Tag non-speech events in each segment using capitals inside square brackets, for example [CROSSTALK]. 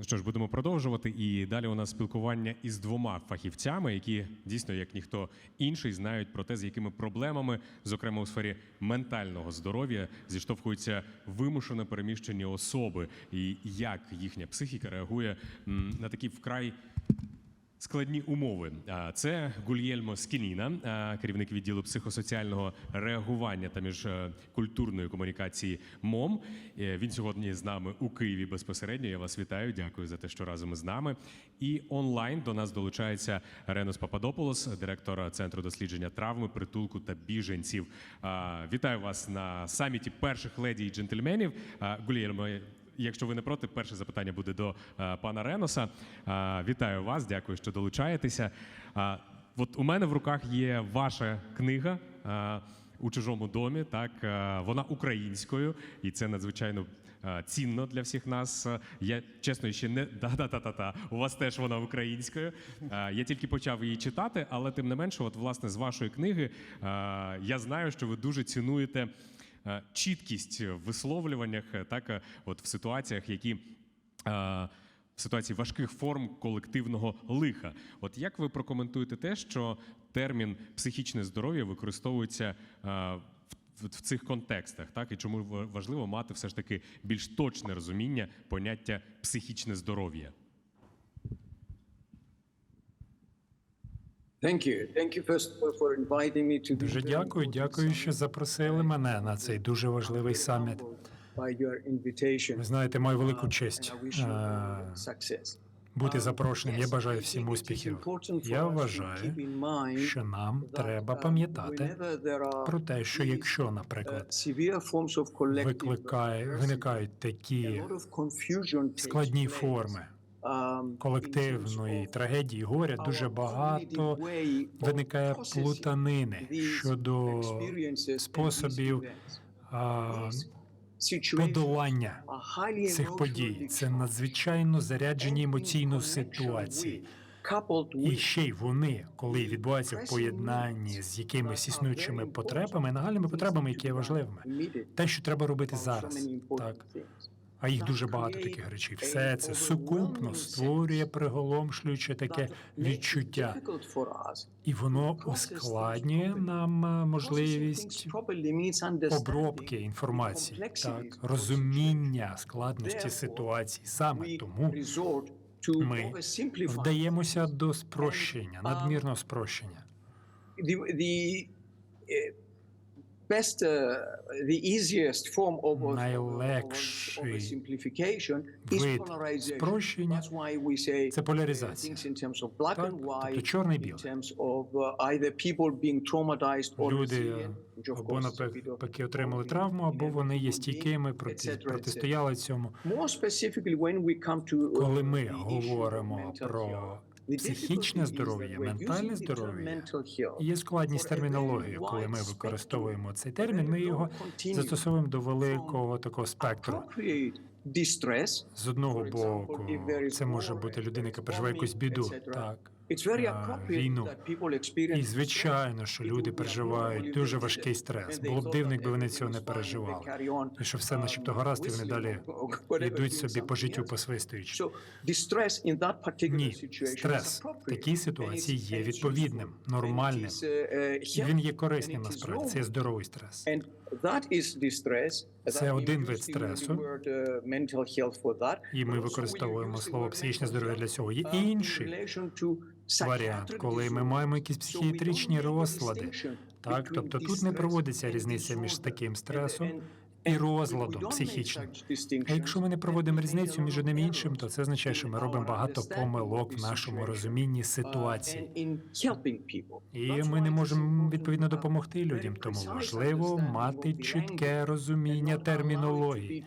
Ну що ж, будемо продовжувати. І далі у нас спілкування із двома фахівцями, які дійсно, як ніхто інший, знають про те, з якими проблемами, зокрема у сфері ментального здоров'я, зіштовхуються вимушено переміщені особи, і як їхня психіка реагує на такі вкрай. Складні умови. Це Гульєльмо Скініна, керівник відділу психосоціального реагування та міжкультурної комунікації МОМ. Е, Він сьогодні з нами у Києві безпосередньо. Я вас вітаю. Дякую за те, що разом із нами. І онлайн до нас долучається Ренос Пападополос, директор центру дослідження травми, притулку та біженців. Вітаю вас на саміті перших леді і джентльменів. Гульєльмо, Якщо ви не проти, перше запитання буде до е, пана Реноса. Е, вітаю вас, дякую, що долучаєтеся. Е, от у мене в руках є ваша книга. у чужому домі, так вона українською, і це надзвичайно цінно для всіх нас. Я чесно ще не да да та та та у вас теж вона українською. Я тільки почав її читати, але тим не менше, от власне з вашої книги я знаю, що ви дуже цінуєте чіткість в висловлюваннях, е, так е, от в ситуаціях, які. е, В ситуації важких форм колективного лиха. От як ви прокоментуєте те, що термін психічне здоров'я використовується е, в цих контекстах, так і чому важливо мати все ж таки більш точне розуміння поняття психічне здоров'я? Дуже дякую, дякую, що запросили мене на цей дуже важливий саміт. Ви знаєте, маю велику честь success. бути запрошеним. Я бажаю всім успіхів. Я вважаю, що нам треба uh, пам'ятати про те, що якщо, uh, наприклад, викликає, виникають такі складні форми колективної трагедії, горя, дуже багато виникає плутанини щодо способів а, подолання цих подій. Це надзвичайно заряджені емоційно ситуації. І ще й вони, коли відбуваються в поєднанні з якимись існуючими потребами, нагальними потребами, які є важливими. Те, що треба робити зараз, так. А їх дуже багато таких речей. Все це сукупно створює приголомшлююче таке відчуття, і воно ускладнює нам е, можливість обробки інформації, так розуміння складності ситуації. Саме тому ми вдаємося до спрощення, надмірного спрощення. Найлегший вид спрощення це uh, поляризація. Так, тобто uh, traumatized or Люди або навпаки отримали травму, або вони є стійкими, проти, протистояли цьому. Uh, Коли ми говоримо про психічне здоров'я, ментальне здоров'я, Є складність термінології, коли ми використовуємо цей термін. Ми його застосовуємо до великого такого спектру. З одного боку, це може бути людина, яка переживає якусь біду. Так Війну. І звичайно, що люди переживають дуже важкий стрес. Було б дивно, якби вони цього не переживали. І що все начебто гаразд, і вони далі [LAUGHS] йдуть собі по життю посвистуючи. Ні, стрес в такій ситуації є відповідним, нормальним. uh, uh, І він є корисним насправді. Це здоровий стрес. Це один вид стресу. uh. І ми використовуємо слово психічне здоров'я для цього. Є uh, інший варіант, коли ми маємо якісь психіатричні розлади. Так, тобто тут не проводиться різниця між таким стресом і розладом психічним. А якщо ми не проводимо різницю між одним і іншим, то це означає, що ми робимо багато помилок в нашому розумінні ситуації. І ми не можемо відповідно допомогти людям. Тому важливо мати чітке розуміння термінології.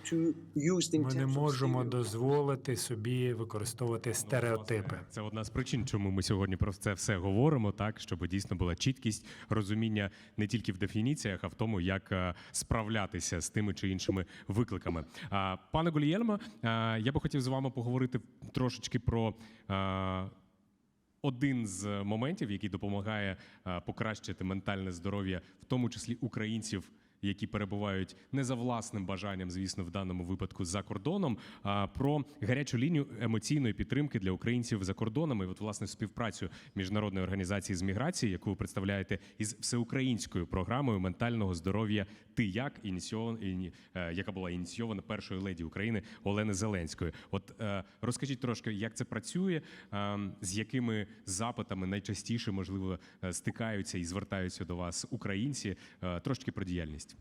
Ми не можемо дозволити собі використовувати стереотипи. Це одна з причин, чому ми сьогодні про це все говоримо, так щоб дійсно була чіткість розуміння не тільки в дефініціях, а в тому, як е, справлятися з тими чи іншими викликами. Пане Гулієльмо, е, я би хотів з вами поговорити трошечки про. Один з моментів, який допомагає покращити ментальне здоров'я, в тому числі українців, які перебувають не за власним бажанням, звісно, в даному випадку за кордоном, а про гарячу лінію емоційної підтримки для українців за кордоном. І от власне співпрацю міжнародної організації з міграції, яку ви представляєте із всеукраїнською програмою ментального здоров'я Ти як е, яка була ініційована першою леді України Олени Зеленської. От е, розкажіть трошки, як це працює, е, з якими запитами найчастіше можливо стикаються і звертаються до вас українці. Трошки про діяльність.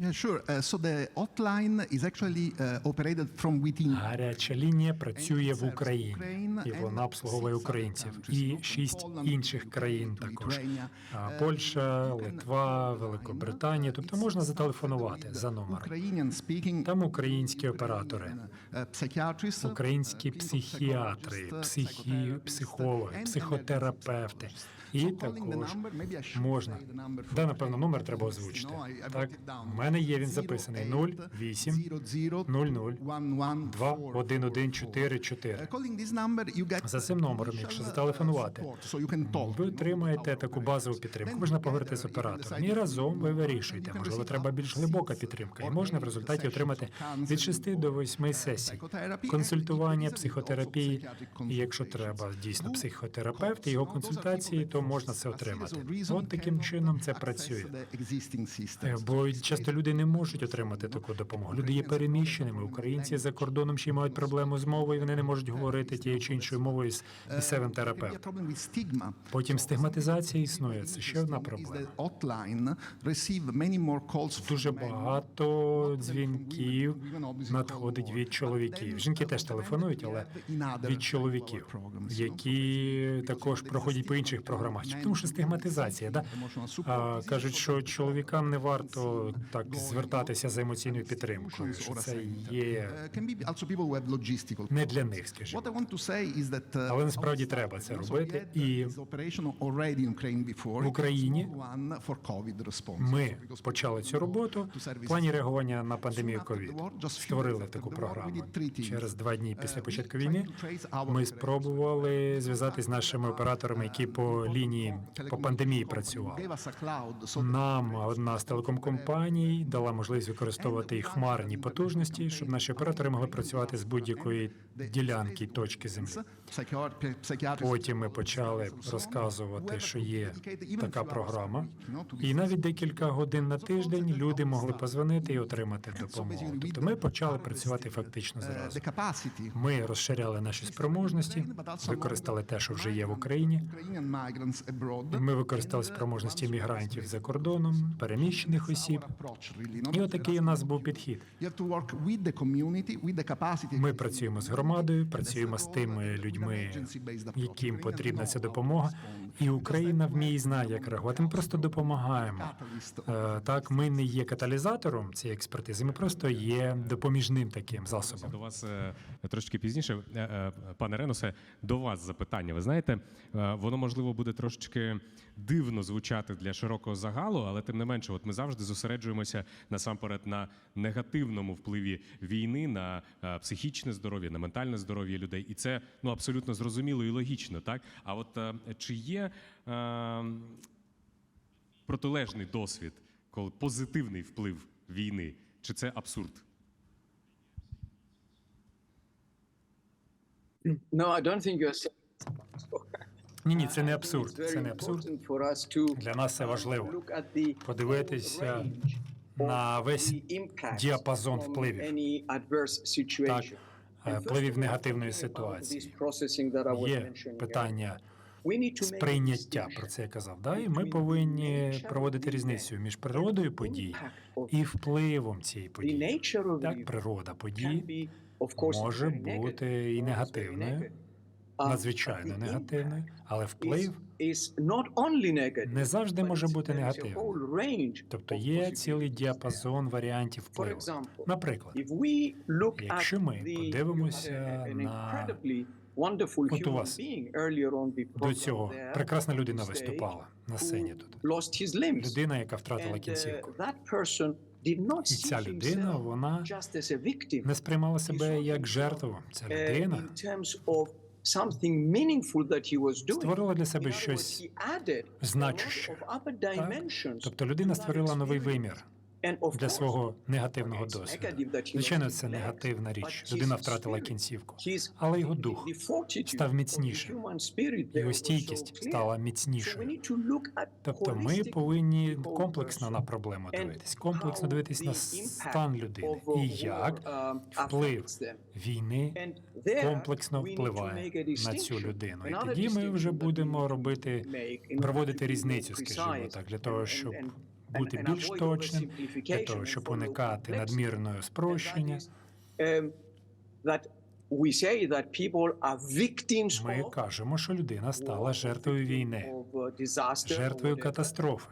Yeah, sure. Uh, so the hotline is actually uh, operated from within. Гаряча лінія працює в Україні, і вона обслуговує українців. І шість інших країн також. Польща, Литва, Великобританія. Тобто можна зателефонувати за номером. Там українські оператори, uh, українські uh, психіатри, психі, психологи, психотерапевти. І також можна. Да, напевно, номер треба озвучити. Так, мене є він записаний 08 00 21144. Calling this number, you get За цим номером, якщо uh, зателефонувати, talk. ви отримаєте таку базову підтримку. Можна поговорити з оператором. І разом ви вирішуєте. Можливо, треба більш глибока підтримка. І можна в результаті отримати від 6 до 8 сесій консультування, психотерапії. І якщо треба дійсно психотерапевт і його консультації, то можна це отримати. От таким чином це працює. Е, Бо часто люди не можуть отримати таку допомогу. Люди є переміщеними. Українці за кордоном ще й мають проблему з мовою. Вони не можуть говорити тією чи іншою мовою з місцевим терапевтом. Потім стигматизація існує. Це ще одна проблема. Дуже багато дзвінків надходить від чоловіків. Жінки теж телефонують, але від чоловіків, які також проходять по інших програмах. Тому що стигматизація, да? А, кажуть, що чоловікам не варто так звертатися за емоційною підтримкою. Що це є не для них, скажімо. uh, Але насправді треба це робити. І в Україні ми почали цю роботу в плані реагування на пандемію ковід. Створили таку програму. Через два дні після початку війни ми спробували зв'язати з нашими операторами, які по лінії по пандемії працювали. Нам одна з телекомкомпаній дала можливість використовувати і хмарні потужності, щоб наші оператори могли працювати з будь-якої ділянки точки землі. Потім ми почали розказувати, що є така програма, і навіть декілька годин на тиждень люди могли позвонити і отримати допомогу. Тобто ми почали працювати фактично зразу. Ми розширяли наші спроможності, використали те, що вже є в Україні. Ми використали спроможності мігрантів за кордоном, переміщених осіб. І отакий у нас був підхід. Ми працюємо з громадою, працюємо з тими людьми, яким потрібна ця допомога. І Україна вміє і знає, як реагувати. Ми просто допомагаємо. Е, Так, ми не є каталізатором цієї експертизи. Ми просто є допоміжним таким засобом. До вас е, трошки пізніше, Е, пане Реносе, до вас запитання. Ви знаєте, воно можливо буде трошечки дивно звучати для широкого загалу, але тим не менше, от ми завжди зосереджуємося насамперед на негативному впливі війни на психічне здоров'я, на ментальне здоров'я людей, і це ну абсолютно зрозуміло і логічно, так? А от е, чи є е, протилежний досвід, коли позитивний вплив війни, чи це абсурд? No, I don't think you're Ні, ні, це не абсурд. Це не абсурд. Для нас це важливо. Подивитися на весь діапазон впливів. Так, е, впливів негативної ситуації. Є питання сприйняття, про це я казав. Да? І ми повинні проводити різницю між природою подій і впливом цієї події. Так, природа подій може бути і негативною, надзвичайно негативною, але вплив не завжди може бути негативним. Тобто є цілий діапазон варіантів впливу. Наприклад, Якщо ми подивимося на- От у вас до цього прекрасна людина виступала на сцені тут. Людина, яка втратила uh, кінцівку. І ця людина, вона не сприймала себе як жертву. Ця людина Створила для себе щось значуще. Так? Тобто людина створила новий вимір для свого негативного досвіду. Звичайно, це негативна річ. Людина втратила кінцівку, але його дух став міцнішим. Його стійкість стала міцнішою. Тобто ми повинні комплексно на проблему дивитись, комплексно дивитись на стан людини і як um, вплив війни комплексно впливає на цю людину. І тоді ми вже будемо робити, проводити різницю, скажімо так, для того, щоб бути більш точним, для того, щоб уникати надмірного спрощення. um, Ми кажемо, що людина стала жертвою війни, uh, жертвою катастрофи.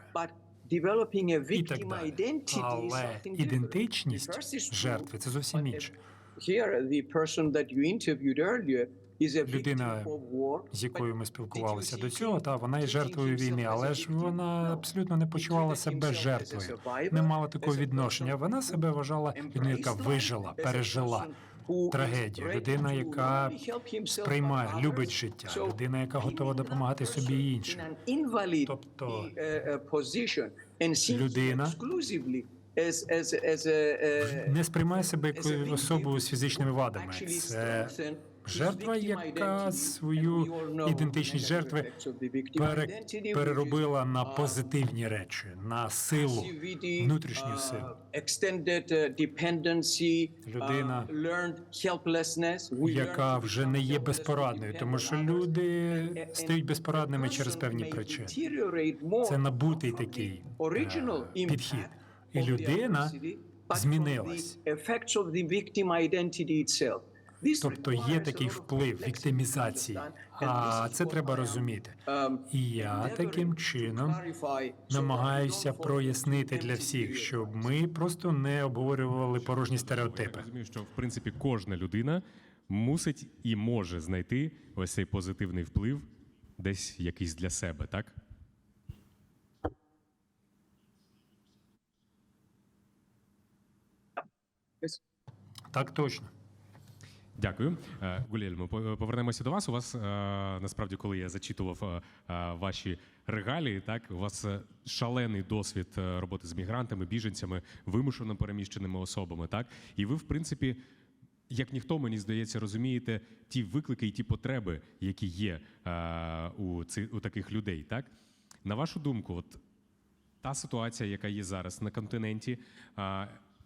І так далі. Але ідентичність жертви це зовсім інше. Людина, з якою ми спілкувалися до цього, та вона є жертвою війни, але ж вона абсолютно не почувала себе жертвою, не мала такого відношення. Вона себе вважала людиною, яка вижила, пережила трагедію, людина, яка сприймає, любить життя, людина, яка готова допомагати собі і іншим. Тобто, uh, uh, людина uh, Не сприймає себе as a як victim особу з фізичними вадами. Це жертва, яка свою ідентичність жертви переробила на uh, позитивні речі, на силу, внутрішню uh, силу. uh, Людина, uh, яка вже не є безпорадною, тому що люди стають безпорадними через певні причини. Це набутий такий е, підхід. І людина змінилась. Тобто є такий вплив віктимізації, а це треба розуміти. І я таким чином намагаюся прояснити для всіх, щоб ми просто не обговорювали порожні Я стереотипи. розумію, що в принципі кожна людина мусить і може знайти ось цей позитивний вплив десь якийсь для себе, так? Так точно. Дякую. Е, Гулєльмо, по- повернемося до вас. У вас е, насправді, коли я зачитував е, ваші регалії, так у вас шалений досвід роботи з мігрантами, біженцями, вимушено переміщеними особами. Так, і ви, в принципі, як ніхто, мені здається, розумієте ті виклики і ті потреби, які є у ци, у таких людей. Так, на вашу думку, от та ситуація, яка є зараз на континенті,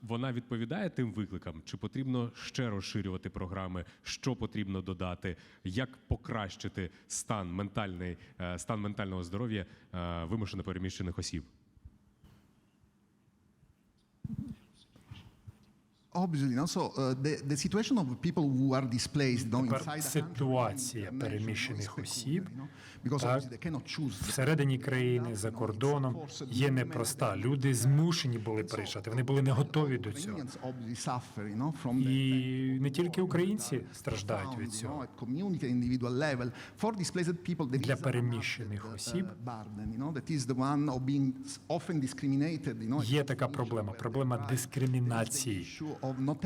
вона відповідає тим викликам? Чи потрібно ще розширювати програми? Що потрібно додати? Як покращити стан ментальний е, стан ментального здоров'я е, вимушено переміщених осіб? Obviously, no? so uh, the, the situation of people who are displaced know, Тепер ситуація переміщених осіб, так, всередині країни, за кордоном є непроста. Люди змушені були приїжджати. Вони були не готові до цього. І не тільки українці страждають від цього. Для переміщених осіб uh, Є така проблема, проблема дискримінації.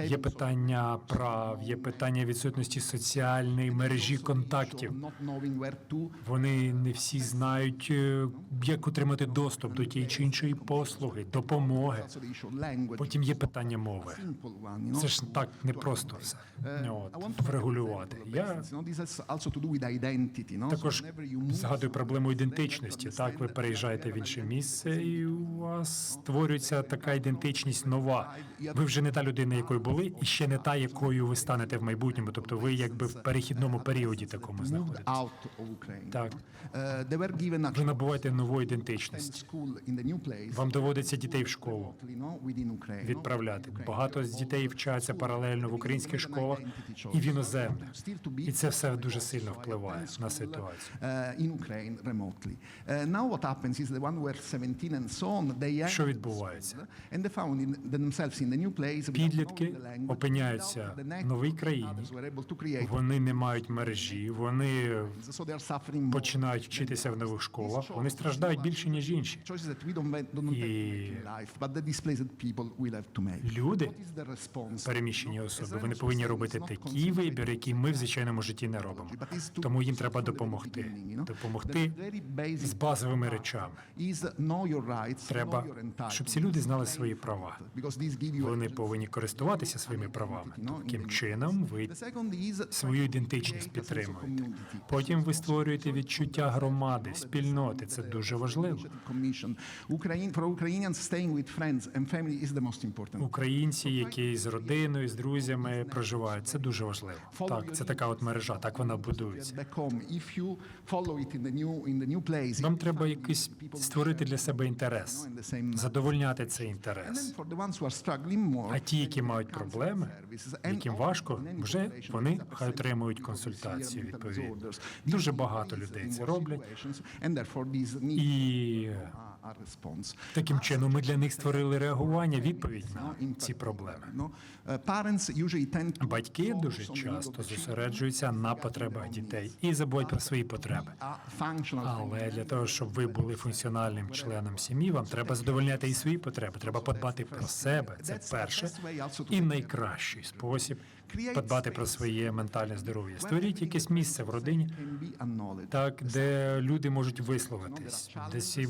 Є питання прав, є питання відсутності соціальної мережі контактів. Вони не всі знають, е, як отримати доступ до тієї чи іншої послуги, допомоги. Потім є питання мови. Це ж так непросто все Uh, от, врегулювати. Я також згадую проблему ідентичності. Так, ви переїжджаєте в інше місце, і у вас створюється така ідентичність нова. Ви вже не та людина, якою були, і ще не та, якою ви станете в майбутньому. Тобто ви якби в перехідному періоді такому знаходитесь. Так, ви набуваєте нову ідентичність. Вам доводиться дітей в школу відправляти. Багато з дітей вчаться паралельно в українських школах і в іноземних. І це все дуже сильно впливає на ситуацію. In Ukraine remotely. Now what happens is the one who are 17 and so on, they Що відбувається? Підлітки опиняються в новій країні. Вони не мають мережі, вони починають вчитися в нових школах. Вони страждають більше ніж інші. І люди, переміщені особи, вони повинні робити такий вибір, який ми в звичайному житті не робимо. Тому їм треба допомогти, допомогти з базовими речами. Треба, щоб ці люди знали свої права. Вони повинні користуватися своїми правами. Таким чином, ви свою ідентичність підтримуєте. Потім ви створюєте відчуття громади, спільноти. Це дуже важливо. Українці, які з родиною, з друзями проживають, це дуже важливо. Так, це така от мережа, так вона будується. Вам треба якийсь створити для себе інтерес, задовольняти цей інтерес. А ті, які мають проблеми, яким важко, вже вони хай отримують консультацію відповідно. Дуже багато людей це роблять. І таким чином ми для них створили реагування, відповідь на ці проблеми. Батьки дуже часто зосереджуються на потребах дітей і забувають про свої потреби. Але для того, щоб ви були функціональним членом сім'ї, вам треба задовольняти і свої потреби. Треба подбати про себе. Це перше і найкращий спосіб подбати про своє ментальне здоров'я. Створіть якесь місце в родині, так де люди можуть висловитись, де ці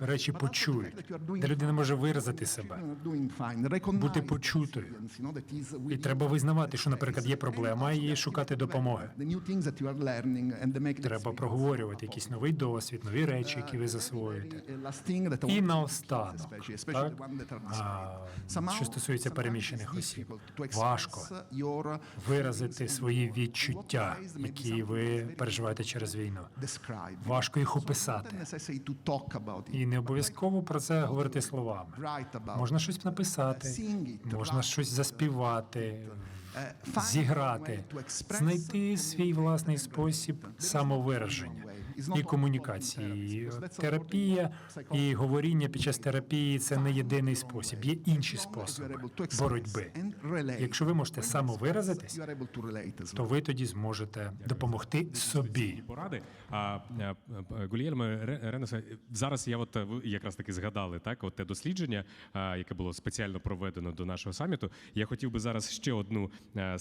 речі почують, де людина може виразити себе, бути почутою. І треба визнавати, що, наприклад, є проблема, і шукати допомоги. Треба проговорювати якийсь новий досвід, нові речі, які ви засвоюєте. І наостанок, так, а, що стосується переміщених осіб, важко виразити свої відчуття, які ви переживаєте через війну. Важко їх описати. І не обов'язково про це говорити словами. Можна щось написати, можна щось заспівати, зіграти, знайти свій власний спосіб самовираження і комунікації. Терапія і говоріння під час терапії це не єдиний спосіб. Є інші способи боротьби. Якщо ви можете самовиразитись, то ви тоді зможете допомогти собі. поради. А е, е, Ренесе, зараз я от е, ви якраз таки згадали так, от те дослідження, яке було спеціально проведено до нашого саміту. Я хотів би зараз ще одну. Е,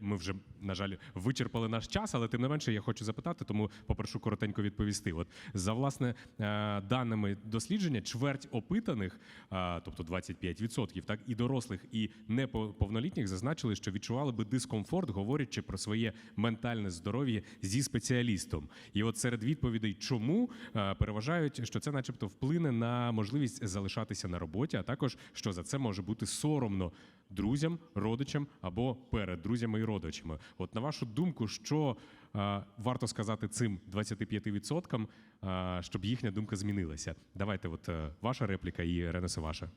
ми вже на жаль вичерпали наш час, але тим не менше я хочу запитати, тому попрошу коротенько відповісти. От за власне е, даними дослідження, чверть опитаних, е, тобто 25%, так і дорослих, і неповнолітніх зазначили, що відчували би дискомфорт, говорячи про своє ментальне здоров'я зі спеціалістом. І от серед відповідей, чому переважають, що це, начебто, вплине на можливість залишатися на роботі, а також що за це може бути соромно друзям, родичам або перед друзями і родичами. От на вашу думку, що е, варто сказати цим 25%, е, щоб їхня думка змінилася? Давайте, от е, ваша репліка і Ренесе ваша.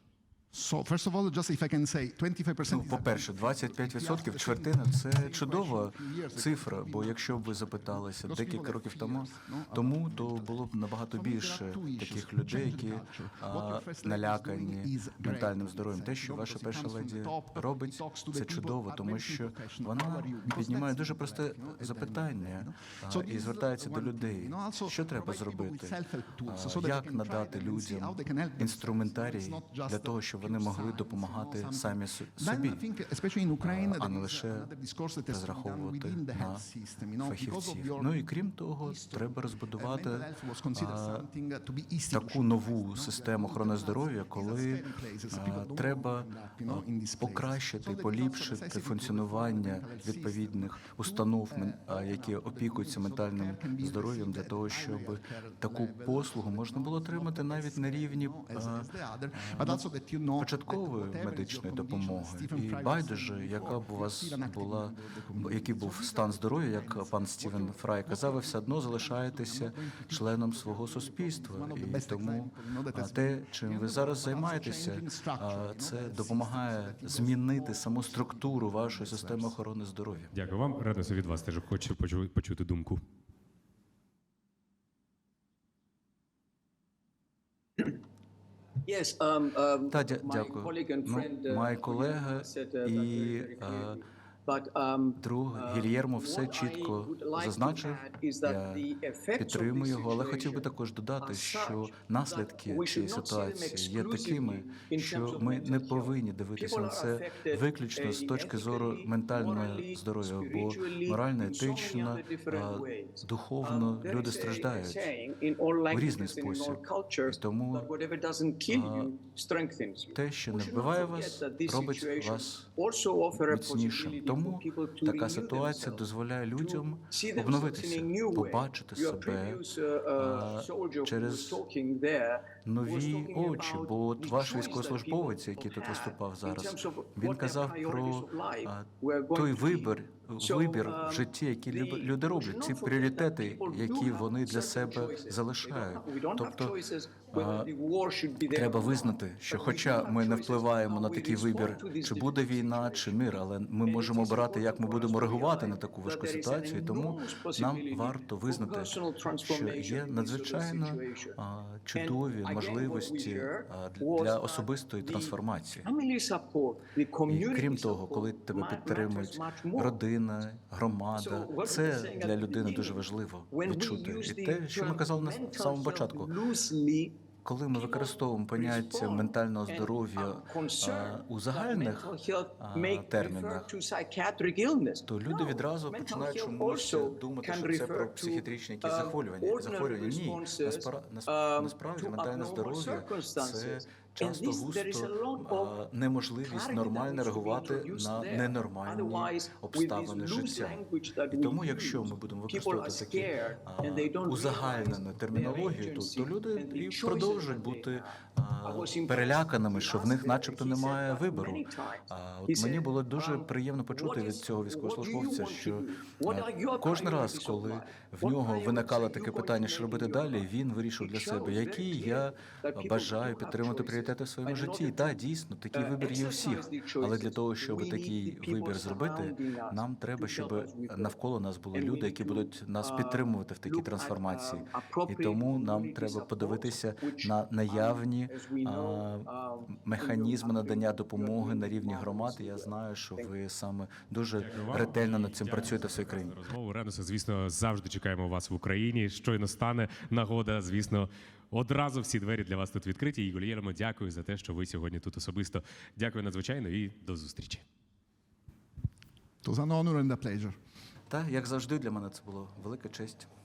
So first of all, just if I can say, 25% Ну, по-перше, 25% чвертина це чудова цифра. Бо якщо б ви запиталися декілька років тому, тому то було б набагато більше таких людей, які а, налякані ментальним здоров'ям. Те, що ваша перша леді робить, це чудово, тому що вона піднімає дуже просте запитання а, і звертається до людей. Що треба зробити? А, Як надати людям інструментарій для того, щоб вони могли допомагати самі собі, а не лише розраховувати на фахівців. Ну і крім того, треба розбудувати таку нову систему охорони здоров'я, коли треба покращити, поліпшити функціонування відповідних установ, які опікуються ментальним здоров'ям, для того, щоб таку послугу можна було отримати навіть на рівні а, початкової медичної допомоги. І байдуже, яка б у вас була, який був стан здоров'я, як пан Стівен Фрай казав, ви все одно залишаєтеся членом свого суспільства. І тому те, чим ви зараз займаєтеся, а, це допомагає змінити саму структуру вашої системи охорони здоров'я. Дякую вам, Ренесе, від вас теж хочу почу- почути думку. Yes, um, um, my дякую. colleague and Ну, friend, uh, мій Guillermo колега uh, і, е, um, Друг uh, Гільєрмо все чітко зазначив. Я підтримую його, але хотів би також додати, що наслідки цієї ситуації є такими, що ми не повинні дивитися на це виключно з uh, точки зору ментального здоров'я, бо морально, етично, духовно Um, люди страждають. у різний спосіб. І тому, те, що не вбиває вас, робить вас міцнішим. possibility Тому така ситуація дозволяє людям обновитися, побачити себе uh, uh, через нові очі. Бо от ваш військовослужбовець, який тут виступав зараз, він казав про той вибір, вибір um, в житті, люб- люди роблять, ці пріоритети, які вони для себе залишають. Тобто Треба визнати, що хоча ми не впливаємо на такий вибір, чи буде війна, чи мир, але ми можемо обирати, як ми будемо реагувати на таку важку ситуацію. І Тому нам варто визнати, що є надзвичайно чудові можливості для особистої трансформації. І крім того, коли тебе підтримують родина, громада, це для людини дуже важливо відчути. І те, що ми казали на самому початку, коли ми використовуємо поняття ментального здоров'я у загальних термінах, то люди відразу починають чомусь думати, що це про психіатричні якісь uh, захворювання. захворювання. Ні, um, насправді ментальне здоров'я це. Часто густо неможливість нормально реагувати на ненормальні обставини життя. І тому, якщо ми будемо використовувати такі узагальнену термінологію, their то, люди і продовжують бути переляканими, що в них начебто немає вибору. от мені було дуже um, приємно почути від цього військовослужбовця, що кожен раз, коли в нього виникало таке питання, що робити далі, він вирішив для себе, які я бажаю підтримати choices. Пріоритети в своєму житті. І так, дійсно, такий uh, вибір є у всіх. Але для того, щоб такий вибір зробити, нам треба, щоб навколо нас були люди, які будуть нас uh, підтримувати в такій трансформації. uh, І тому нам треба подивитися на um, наявні а, um, механізми надання допомоги на рівні громад. І Я знаю, що ви саме дуже ретельно над цим працюєте в своїй країні. Розмову Ренуса, звісно, завжди чекаємо вас в Україні. Щойно стане нагода, звісно. Одразу всі двері для вас тут відкриті. І Гульєрмо, дякую за те, що ви сьогодні тут особисто. Дякую надзвичайно і до зустрічі. It was an honor and a pleasure. Та як завжди, для мене це було велика честь.